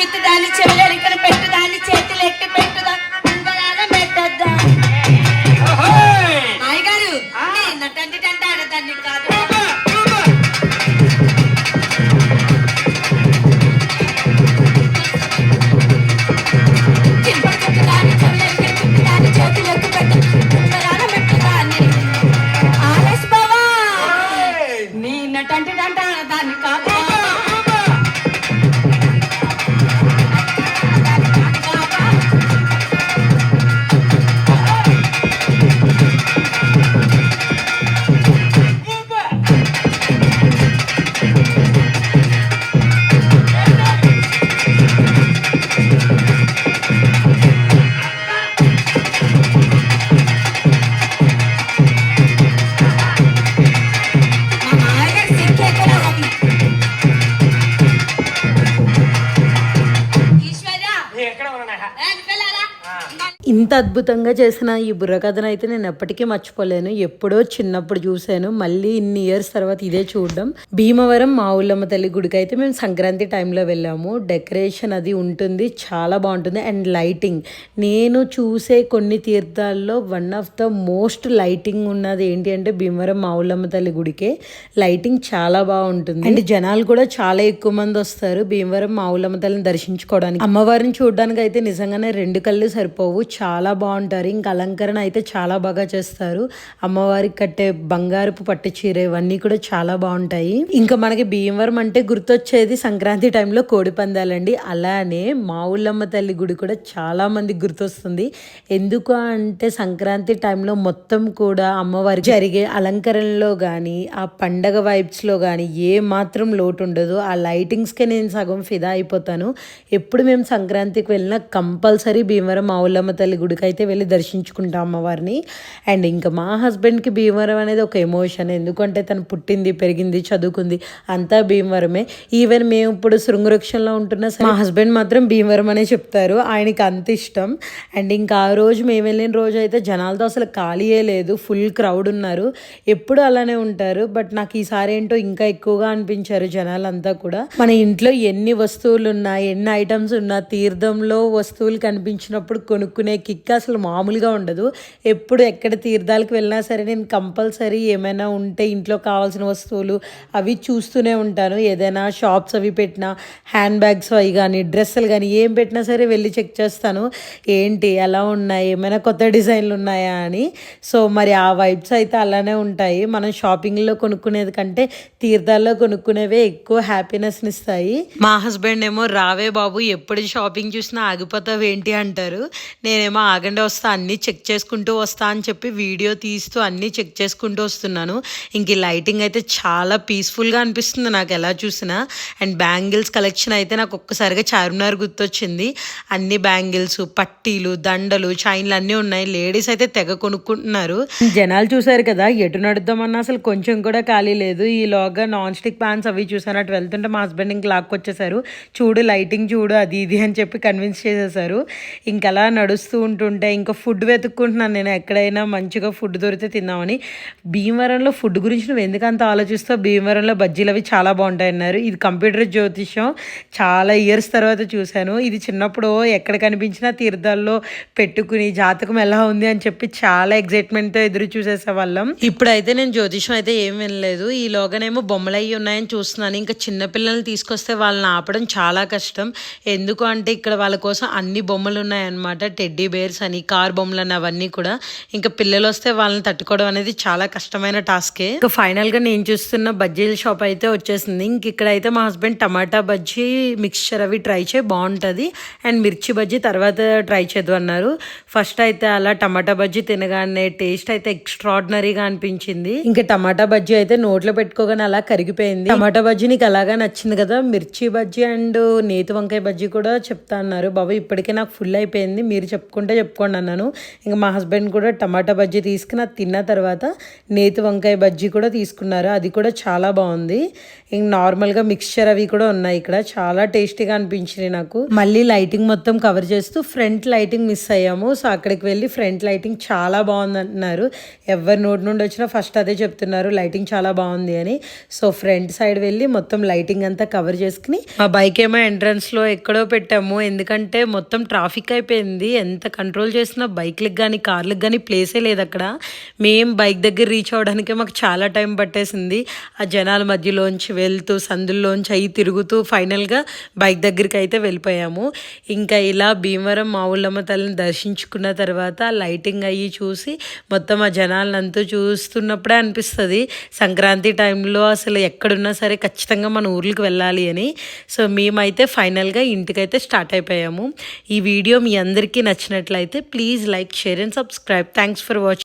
చిత్తు దాన్ని చెవులు ఇక్కడ పెట్టు దాన్ని ఇంత అద్భుతంగా చేసిన ఈ బుర్రకథను అయితే నేను ఎప్పటికీ మర్చిపోలేను. ఎప్పుడో చిన్నప్పుడు చూశాను. మళ్ళీ ఇన్ని ఇయర్స్ తర్వాత ఇదే చూడడం. భీమవరం మా ఊళ్ళమ్మ తల్లి గుడికి అయితే మేము సంక్రాంతి టైంలో వెళ్ళాము. డెకరేషన్ అది ఉంటుంది. చాలా బాగుంటుంది. అండ్ లైటింగ్ నేను చూసే కొన్ని తీర్థాల్లో one of the most lighting ఉన్నది ఏంటి అంటే భీమవరం మా ఊళ్ళమ్మ తల్లి గుడికే. లైటింగ్ చాలా బాగుంటుంది. అండ్ జనాలు కూడా చాలా ఎక్కువ మంది వస్తారు భీమవరం మా ఊళ్ళమ్మ తల్లిని దర్శించుకోవడానికి. అమ్మవారిని చూడడానికి అయితే నిజంగానే రెండు కళ్ళు సరిపోవు. చాలా బాగుంటారు. ఇంకా అలంకరణ అయితే చాలా బాగా చేస్తారు. అమ్మవారికి కట్టే బంగారపు పట్టు చీర ఇవన్నీ కూడా చాలా బాగుంటాయి. ఇంకా మనకి భీమవరం అంటే గుర్తొచ్చేది సంక్రాంతి టైంలో కోడి పందాలండి. అలానే మా ఊళ్ళమ్మ తల్లి గుడి కూడా చాలా మంది గుర్తొస్తుంది. ఎందుకు అంటే సంక్రాంతి టైంలో మొత్తం కూడా అమ్మవారి జరిగే అలంకరణలో కానీ ఆ పండగ వైబ్స్లో కానీ ఏ మాత్రం లోటు ఉండదు. ఆ లైటింగ్స్కే నేను సగం ఫిదా అయిపోతాను. ఎప్పుడు మేము సంక్రాంతికి వెళ్ళినా కంపల్సరీ భీమవరం మా ఊళ్ళమ్మ తల్లి గుడికి అయితే వెళ్ళి దర్శించుకుంటాం అమ్మవారిని. అండ్ ఇంకా మా హస్బెండ్కి భీమవరం అనేది ఒక ఎమోషన్. ఎందుకంటే తను పుట్టింది పెరిగింది చదువుకుంది అంతా భీమవరమే. ఈవెన్ మేము ఇప్పుడు శృంగవృక్షంలో ఉంటున్న సరే మా హస్బెండ్ మాత్రం భీమవరం అనే చెప్తారు. ఆయనకి అంత ఇష్టం. అండ్ ఇంకా ఆ రోజు మేము వెళ్ళిన రోజు అయితే జనాలతో అసలు ఖాళీయే లేదు. ఫుల్ క్రౌడ్ ఉన్నారు. ఎప్పుడు అలానే ఉంటారు. బట్ నాకు ఈసారి ఏంటో ఇంకా ఎక్కువగా అనిపించారు జనాలంతా కూడా. మన ఇంట్లో ఎన్ని వస్తువులు ఉన్నా ఎన్ని ఐటమ్స్ ఉన్నా తీర్థంలో వస్తువులు కనిపించినప్పుడు కొనుక్కునే కిక్ అసలు మామూలుగా ఉండదు. ఎప్పుడు ఎక్కడ తీర్థాలకు వెళ్ళినా సరే నేను కంపల్సరీ ఏమైనా ఉంటే ఇంట్లో కావాల్సిన వస్తువులు అవి చూస్తూనే ఉంటాను. ఏదైనా షాప్స్ అవి పెట్టినా హ్యాండ్ బ్యాగ్స్ అవి కానీ డ్రెస్సులు కానీ ఏం పెట్టినా సరే వెళ్ళి చెక్ చేస్తాను. ఏంటి ఎలా ఉన్నాయి ఏమైనా కొత్త డిజైన్లు ఉన్నాయా అని. సో మరి ఆ వైబ్స్ అయితే అలానే ఉంటాయి. మనం షాపింగ్లో కొనుక్కునేది కంటే తీర్థాల్లో కొనుక్కునేవే ఎక్కువ హ్యాపీనెస్ని ఇస్తాయి. మా హస్బెండ్ ఏమో రావే బాబు ఎప్పుడు షాపింగ్ చూసినా ఆగిపోతావు ఏంటి అంటారు. నేనేమో ఆగండి వస్తా అన్నీ చెక్ చేసుకుంటూ వస్తా అని చెప్పి వీడియో తీస్తూ అన్నీ చెక్ చేసుకుంటూ వస్తున్నాను. ఇంక ఈ లైటింగ్ అయితే చాలా పీస్ఫుల్గా అనిపిస్తుంది నాకు ఎలా చూసినా. అండ్ బ్యాంగిల్స్ కలెక్షన్ అయితే నాకు ఒక్కసారిగా చార్మినార్ గుర్తొచ్చింది. అన్ని బ్యాంగిల్స్ పట్టీలు దండలు చైన్లు అన్నీ ఉన్నాయి. లేడీస్ అయితే తెగ కొనుక్కుంటున్నారు. జనాలు చూసారు కదా ఎటు నడుద్దామన్నా అసలు కొంచెం కూడా ఖాళీ లేదు. ఈలోగా నాన్ స్టిక్ ప్యాన్స్ అవి చూసాను. అటు వెళ్తుంటే మా హస్బెండ్ ఇంక లాక్కొచ్చేసారు. చూడు లైటింగ్ చూడు అది ఇది అని చెప్పి కన్విన్స్ చేసేసారు. ఇంకలా నడుస్తూ ఉంటుంటే ఇంకా ఫుడ్ వెతుక్కుంటున్నాను నేను ఎక్కడైనా మంచిగా ఫుడ్ దొరికితే తిందామని. భీమవరంలో ఫుడ్ గురించి నువ్వు ఎందుకు అంత ఆలోచిస్తావు? భీమవరంలో బజ్జీలు అవి చాలా బాగుంటాయి అన్నారు. ఇది కంప్యూటర్ జ్యోతిషం చాలా ఇయర్స్ తర్వాత చూశాను. ఇది చిన్నప్పుడు ఎక్కడ కనిపించినా తీర్థాల్లో పెట్టుకుని జాతకం ఎలా ఉంది అని చెప్పి చాలా ఎగ్జైట్మెంట్తో ఎదురు చూసేసే వాళ్ళం. ఇప్పుడైతే నేను జ్యోతిషం అయితే ఏం వినలేదు. ఈ లోగానేమో బొమ్మలు అయ్యి ఉన్నాయని చూస్తున్నాను. ఇంకా చిన్నపిల్లల్ని తీసుకొస్తే వాళ్ళని ఆపడం చాలా కష్టం. ఎందుకు అంటే ఇక్కడ వాళ్ళ కోసం అన్ని బొమ్మలు ఉన్నాయన్నమాట. టెడ్డీ బేర్స్ అని కార్ బొమ్మలు అని అవన్నీ కూడా ఇంకా పిల్లలు వస్తే వాళ్ళని తట్టుకోవడం అనేది చాలా కష్టమైన టాస్కే. ఇంకా ఫైనల్గా నేను చూస్తున్న బజ్జీల షాప్ అయితే వచ్చేసింది. ఇంక ఇక్కడైతే మా హస్బెండ్ టమాటా బజ్జీ మిక్స్చర్ అవి ట్రై చేయి బాగుంటుంది. అండ్ మిర్చి బజ్జీ తర్వాత ట్రై చేద్దు అన్నారు. ఫస్ట్ అయితే అలా టమాటా బజ్జీ తినగానే టేస్ట్ అయితే ఎక్స్ట్రాడినరీగా అనిపించింది. ఇంకా టమాటా బజ్జీ అయితే నోట్లో పెట్టుకోగానే అలా కరిగిపోయింది. టమాటా బజ్జీ నీకు అలాగా నచ్చింది కదా మిర్చి బజ్జీ అండ్ నేతి వంకాయ బజ్జీ కూడా చెప్తా అన్నారు. బాబు ఇప్పటికే నాకు ఫుల్ అయిపోయింది. మీరు చెప్పుకో చెప్పుకుంటే చెప్పుకోండి అన్నాను. ఇంకా మా హస్బెండ్ కూడా టమాటా బజ్జీ తీసుకుని అది తిన్న తర్వాత నేతి వంకాయ బజ్జీ కూడా తీసుకున్నారు. అది కూడా చాలా బాగుంది. ఇంక నార్మల్గా మిక్స్చర్ అవి కూడా ఉన్నాయి ఇక్కడ. చాలా టేస్టీగా అనిపించింది నాకు. మళ్ళీ లైటింగ్ మొత్తం కవర్ చేస్తూ ఫ్రంట్ లైటింగ్ మిస్ అయ్యాము. సో అక్కడికి వెళ్ళి ఫ్రంట్ లైటింగ్ చాలా బాగుంది అంటున్నారు ఎవరి నోటి నుండి వచ్చినా ఫస్ట్ అదే చెప్తున్నారు లైటింగ్ చాలా బాగుంది అని. సో ఫ్రంట్ సైడ్ వెళ్ళి మొత్తం లైటింగ్ అంతా కవర్ చేసుకుని మా బైక్ ఏమో ఎంట్రన్స్లో ఎక్కడో పెట్టాము. ఎందుకంటే మొత్తం ట్రాఫిక్ అయిపోయింది. ఎంత కంట్రోల్ చేసిన బైక్లకు కానీ కార్లకు కానీ ప్లేసే లేదు అక్కడ. మేము బైక్ దగ్గర రీచ్ అవడానికే మాకు చాలా టైం పట్టేసింది. ఆ జనాల మధ్యలోంచి వెళ్తూ సందుల్లోంచి అవి తిరుగుతూ ఫైనల్గా బైక్ దగ్గరికి అయితే వెళ్ళిపోయాము. ఇంకా ఇలా భీమవరం మా ఊళ్ళమ్మ తల్లిని దర్శించుకున్న తర్వాత లైటింగ్ అయ్యి చూసి మొత్తం ఆ జనాలంతా చూస్తున్నప్పుడే అనిపిస్తుంది సంక్రాంతి టైంలో అసలు ఎక్కడున్నా సరే ఖచ్చితంగా మన ఊర్లకు వెళ్ళాలి అని. సో మేమైతే ఫైనల్గా ఇంటికైతే స్టార్ట్ అయిపోయాము. ఈ వీడియో మీ అందరికీ నచ్చినట్లయితే please like share and subscribe. Thanks for watching